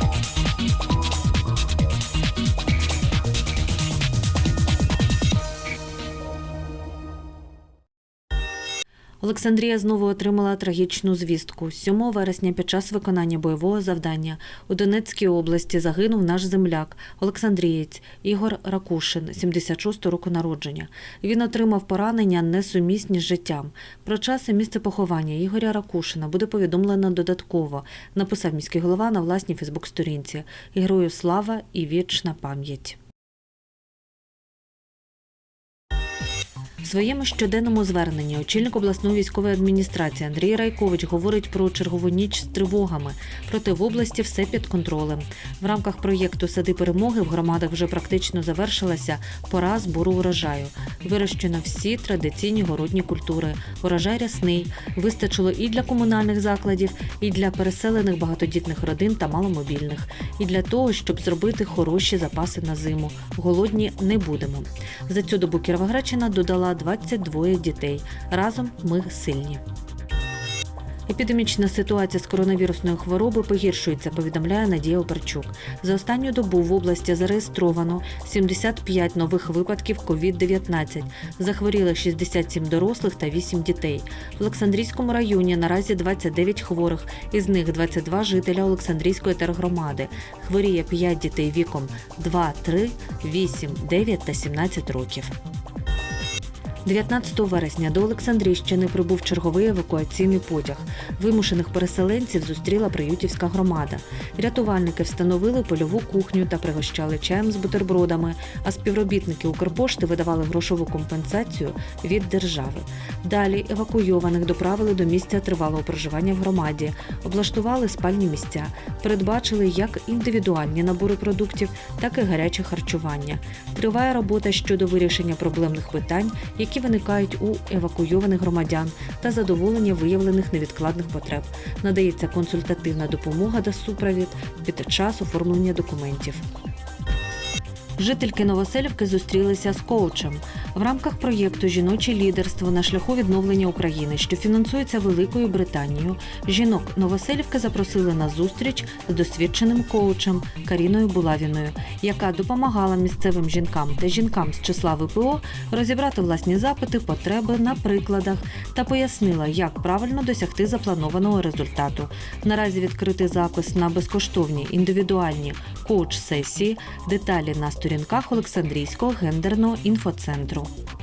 Thank you. Олександрія знову отримала трагічну звістку. 7 вересня під час виконання бойового завдання у Донецькій області загинув наш земляк, Олександрієць Ігор Ракушин, 76 року народження. Він отримав поранення несумісні з життям. Про час і місце поховання Ігоря Ракушина буде повідомлено додатково, написав міський голова на власній Фейсбук-сторінці. Герою слава і вічна пам'ять. Своєму щоденному зверненні очільник обласної військової адміністрації Андрій Райкович говорить про чергову ніч з тривогами. Проте в області все під контролем. В рамках проєкту Сади перемоги в громадах вже практично завершилася пора збору урожаю. Вирощено всі традиційні городні культури. Урожай рясний. Вистачило і для комунальних закладів, і для переселених багатодітних родин та маломобільних, і для того, щоб зробити хороші запаси на зиму. Голодні не будемо. За цю добу Кіровоградщина додала 22 дітей. Разом ми сильні. Епідемічна ситуація з коронавірусною хворобою погіршується, повідомляє Надія Оперчук. За останню добу в області зареєстровано 75 нових випадків COVID-19. Захворіли 67 дорослих та 8 дітей. В Олександрійському районі наразі 29 хворих, із них 22 жителя Олександрійської тергромади. Хворіє 5 дітей віком 2, 3, 8, 9 та 17 років. 19 вересня до Олександрійщини прибув черговий евакуаційний потяг. Вимушених переселенців зустріла Приютівська громада. Рятувальники встановили польову кухню та пригощали чаєм з бутербродами, а співробітники Укрпошти видавали грошову компенсацію від держави. Далі евакуйованих доправили до місця тривалого проживання в громаді, облаштували спальні місця, передбачили як індивідуальні набори продуктів, так і гаряче харчування. Триває робота щодо вирішення проблемних питань, які виникають у евакуйованих громадян та задоволення виявлених невідкладних потреб. Надається консультативна допомога та супровід під час оформлення документів. Жительки Новоселівки зустрілися з коучем в рамках проєкту Жіноче лідерство на шляху відновлення України, що фінансується Великою Британією. Жінок Новоселівки запросили на зустріч з досвідченим коучем Каріною Булавіною, яка допомагала місцевим жінкам та жінкам з числа ВПО розібрати власні запити, потреби на прикладах та пояснила, як правильно досягти запланованого результату. Наразі відкритий запис на безкоштовні індивідуальні коуч-сесії, деталі на сторінках Олександрійського гендерного інфоцентру. Digital.